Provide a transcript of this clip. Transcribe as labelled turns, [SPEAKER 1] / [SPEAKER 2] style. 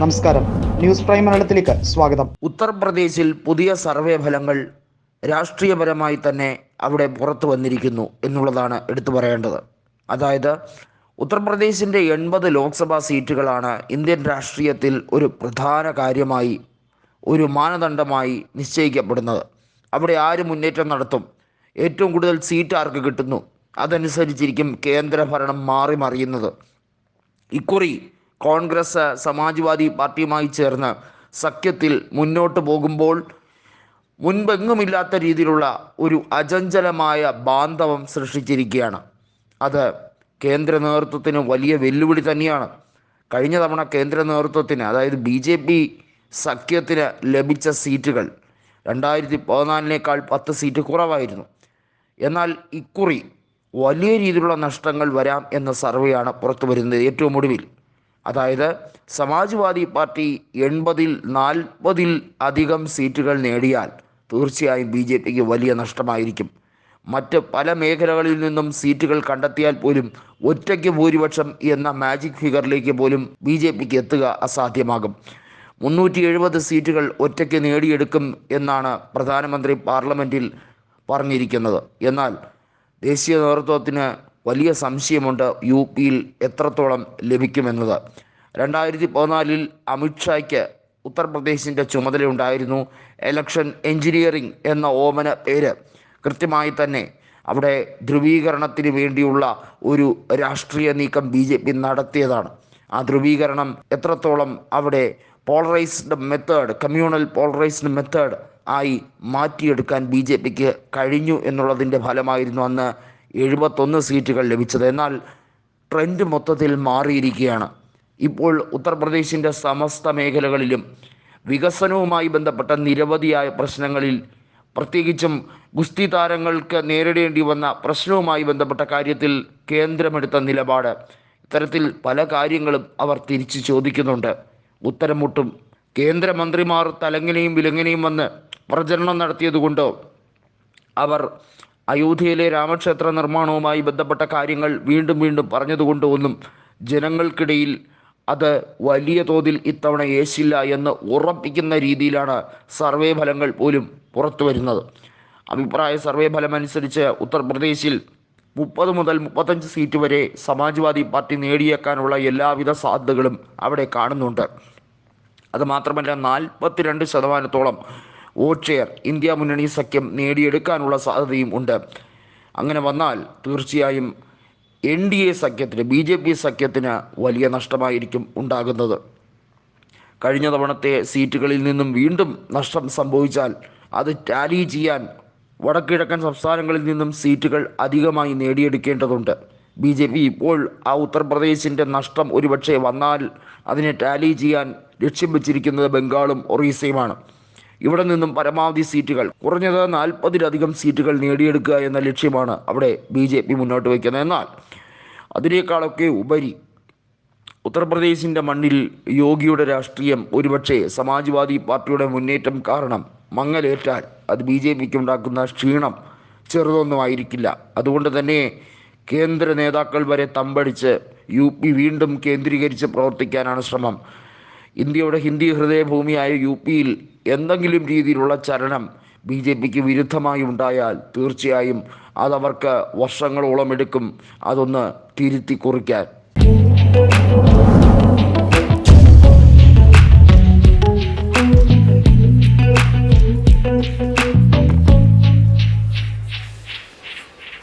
[SPEAKER 1] നമസ്കാരം. News prime മലയാളത്തിലേക്ക് സ്വാഗതം.
[SPEAKER 2] ഉത്തർപ്രദേശിൽ പുതിയ സർവേ ഫലങ്ങൾ രാഷ്ട്രീയപരമായി തന്നെ അവിടെ പുറത്തു വന്നിരിക്കുന്നു എന്നുള്ളതാണ് എടുത്തു പറയേണ്ടത്. അതായത് ഉത്തർപ്രദേശിന്റെ എൺപത് ലോക്സഭാ സീറ്റുകളാണ് ഇന്ത്യൻ രാഷ്ട്രീയത്തിൽ ഒരു പ്രധാന കാര്യമായി ഒരു മാനദണ്ഡമായി നിശ്ചയിക്കപ്പെടുന്നത്. അവിടെ ആര് മുന്നേറ്റം നടത്തും? ഏറ്റവും കൂടുതൽ സീറ്റ് ആർക്ക് കിട്ടുന്നു? അതനുസരിച്ചിരിക്കും കേന്ദ്രഭരണം മാറി മറിയുന്നത്. ഇക്കുറി കോൺഗ്രസ് സമാജ്വാദി പാർട്ടിയുമായി ചേർന്ന് സഖ്യത്തിൽ മുന്നോട്ട് പോകുമ്പോൾ മുൻപെങ്ങുമില്ലാത്ത രീതിയിലുള്ള ഒരു അചഞ്ചലമായ ബാന്ധവം സൃഷ്ടിച്ചിരിക്കുകയാണ്. അത് കേന്ദ്ര നേതൃത്വത്തിന് വലിയ വെല്ലുവിളി തന്നെയാണ്. കഴിഞ്ഞ തവണ കേന്ദ്ര നേതൃത്വത്തിന് അതായത് ബി ജെ പി സഖ്യത്തിന് ലഭിച്ച സീറ്റുകൾ രണ്ടായിരത്തി പതിനാലിനേക്കാൾ പത്ത് സീറ്റ് കുറവായിരുന്നു. എന്നാൽ ഇക്കുറി വലിയ രീതിയിലുള്ള നഷ്ടങ്ങൾ വരാം എന്ന സർവേയാണ് പുറത്തു വരുന്നത് ഏറ്റവും ഒടുവിൽ. അതായത് സമാജ്വാദി പാർട്ടി എൺപതിൽ നാൽപ്പതിൽ അധികം സീറ്റുകൾ നേടിയാൽ തീർച്ചയായും ബി ജെ പിക്ക് വലിയ നഷ്ടമായിരിക്കും. മറ്റ് പല മേഖലകളിൽ നിന്നും സീറ്റുകൾ കണ്ടെത്തിയാൽ പോലും ഒറ്റയ്ക്ക് ഭൂരിപക്ഷം എന്ന മാജിക് ഫിഗറിലേക്ക് പോലും ബി ജെ പിക്ക് എത്തുക അസാധ്യമാകും. മുന്നൂറ്റി എഴുപത് സീറ്റുകൾ ഒറ്റയ്ക്ക് നേടിയെടുക്കും എന്നാണ് പ്രധാനമന്ത്രി പാർലമെന്റിൽ പറഞ്ഞിരിക്കുന്നത്. എന്നാൽ ദേശീയ നേതൃത്വത്തിന് വലിയ സംശയമുണ്ട് യു പിയിൽ എത്രത്തോളം ലഭിക്കുമെന്നത്. രണ്ടായിരത്തി പതിനാലിൽ അമിത്ഷായ്ക്ക് ഉത്തർപ്രദേശിന്റെ ചുമതലയുണ്ടായിരുന്നു. എലക്ഷൻ എഞ്ചിനീയറിംഗ് എന്ന ഓമന പേര് കൃത്യമായി തന്നെ അവിടെ ധ്രുവീകരണത്തിന് വേണ്ടിയുള്ള ഒരു രാഷ്ട്രീയ നീക്കം ബി ജെ പി നടത്തിയതാണ്. ആ ധ്രുവീകരണം എത്രത്തോളം അവിടെ polarised method communal polarised method ആയി മാറ്റിയെടുക്കാൻ ബി ജെ പിക്ക് കഴിഞ്ഞു എന്നുള്ളതിന്റെ ഫലമായിരുന്നു അന്ന് എഴുപത്തൊന്ന് സീറ്റുകൾ ലഭിച്ചത്. എന്നാൽ ട്രെൻഡ് മൊത്തത്തിൽ മാറിയിരിക്കുകയാണ്. ഇപ്പോൾ ഉത്തർപ്രദേശിന്റെ സമസ്ത മേഖലകളിലും വികസനവുമായി ബന്ധപ്പെട്ട നിരവധിയായ പ്രശ്നങ്ങളിൽ പ്രത്യേകിച്ചും ഗുസ്തി താരങ്ങൾക്ക് നേരിടേണ്ടി വന്ന പ്രശ്നവുമായി ബന്ധപ്പെട്ട കാര്യത്തിൽ കേന്ദ്രമെടുത്ത നിലപാട്. ഇത്തരത്തിൽ പല കാര്യങ്ങളും അവർ തിരിച്ചു ചോദിക്കുന്നുണ്ട്. ഉത്തരം മുട്ടും കേന്ദ്രമന്ത്രിമാർ തലങ്ങനെയും വിലങ്ങനെയും വന്ന് പ്രചരണം നടത്തിയതുകൊണ്ടോ അവർ അയോധ്യയിലെ രാമക്ഷേത്ര നിർമ്മാണവുമായി ബന്ധപ്പെട്ട കാര്യങ്ങൾ വീണ്ടും വീണ്ടും പറഞ്ഞതുകൊണ്ട് ഒന്നും ജനങ്ങൾക്കിടയിൽ അത് വലിയ തോതിൽ ഇത്തവണ യേശില്ല എന്ന് ഉറപ്പിക്കുന്ന രീതിയിലാണ് സർവേ ഫലങ്ങൾ പോലും പുറത്തു വരുന്നത്. അഭിപ്രായ സർവേ ഫലം അനുസരിച്ച് ഉത്തർപ്രദേശിൽ മുപ്പത് മുതൽ മുപ്പത്തഞ്ച് സീറ്റ് വരെ സമാജ്വാദി പാർട്ടി നേടിയേക്കാനുള്ള എല്ലാവിധ സാധ്യതകളും അവിടെ കാണുന്നുണ്ട്. അതുമാത്രമല്ല നാൽപ്പത്തിരണ്ട് ശതമാനത്തോളം വോട്ട് ഷെയർ ഇന്ത്യ മുന്നണി സഖ്യം നേടിയെടുക്കാനുള്ള സാധ്യതയും ഉണ്ട്. അങ്ങനെ വന്നാൽ തീർച്ചയായും എൻ ഡി എ സഖ്യത്തിന് ബി ജെ പി സഖ്യത്തിന് വലിയ നഷ്ടമായിരിക്കും ഉണ്ടാകുന്നത്. കഴിഞ്ഞ തവണത്തെ സീറ്റുകളിൽ നിന്നും വീണ്ടും നഷ്ടം സംഭവിച്ചാൽ അത് ടാലി ചെയ്യാൻ വടക്കിഴക്കൻ സംസ്ഥാനങ്ങളിൽ നിന്നും സീറ്റുകൾ അധികമായി നേടിയെടുക്കേണ്ടതുണ്ട്. ബി ജെ പി ഇപ്പോൾ ആ ഉത്തർപ്രദേശിന്റെ നഷ്ടം ഒരുപക്ഷെ വന്നാൽ അതിനെ ടാലി ചെയ്യാൻ ലക്ഷ്യം വെച്ചിരിക്കുന്നത് ബംഗാളും ഒറീസയുമാണ്. ഇവിടെ നിന്നും പരമാവധി സീറ്റുകൾ കുറഞ്ഞത് നാൽപ്പതിലധികം സീറ്റുകൾ നേടിയെടുക്കുക എന്ന ലക്ഷ്യമാണ് അവിടെ ബി ജെ പി മുന്നോട്ട് വയ്ക്കുന്നത്. എന്നാൽ അതിനേക്കാളൊക്കെ ഉപരി ഉത്തർപ്രദേശിന്റെ മണ്ണിൽ യോഗിയുടെ രാഷ്ട്രീയം ഒരുപക്ഷെ സമാജ്വാദി പാർട്ടിയുടെ മുന്നേറ്റം കാരണം മങ്ങലേറ്റാൽ അത് ബി ജെ പിക്ക് ഉണ്ടാക്കുന്ന ക്ഷീണം ചെറുതൊന്നും ആയിരിക്കില്ല. അതുകൊണ്ട് തന്നെ കേന്ദ്ര നേതാക്കൾ വരെ തമ്പടിച്ച് യു പി വീണ്ടും കേന്ദ്രീകരിച്ച് പ്രവർത്തിക്കാനാണ് ശ്രമം. ഇന്ത്യയുടെ ഹിന്ദി ഹൃദയഭൂമിയായ യു പിയിൽ എന്തെങ്കിലും രീതിയിലുള്ള ചലനം ബി ജെ പിക്ക് വിരുദ്ധമായി ഉണ്ടായാൽ തീർച്ചയായും അതവർക്ക് വർഷങ്ങളോളം എടുക്കും. അതൊന്ന് തിരുത്തി കുറിക്കാൻ.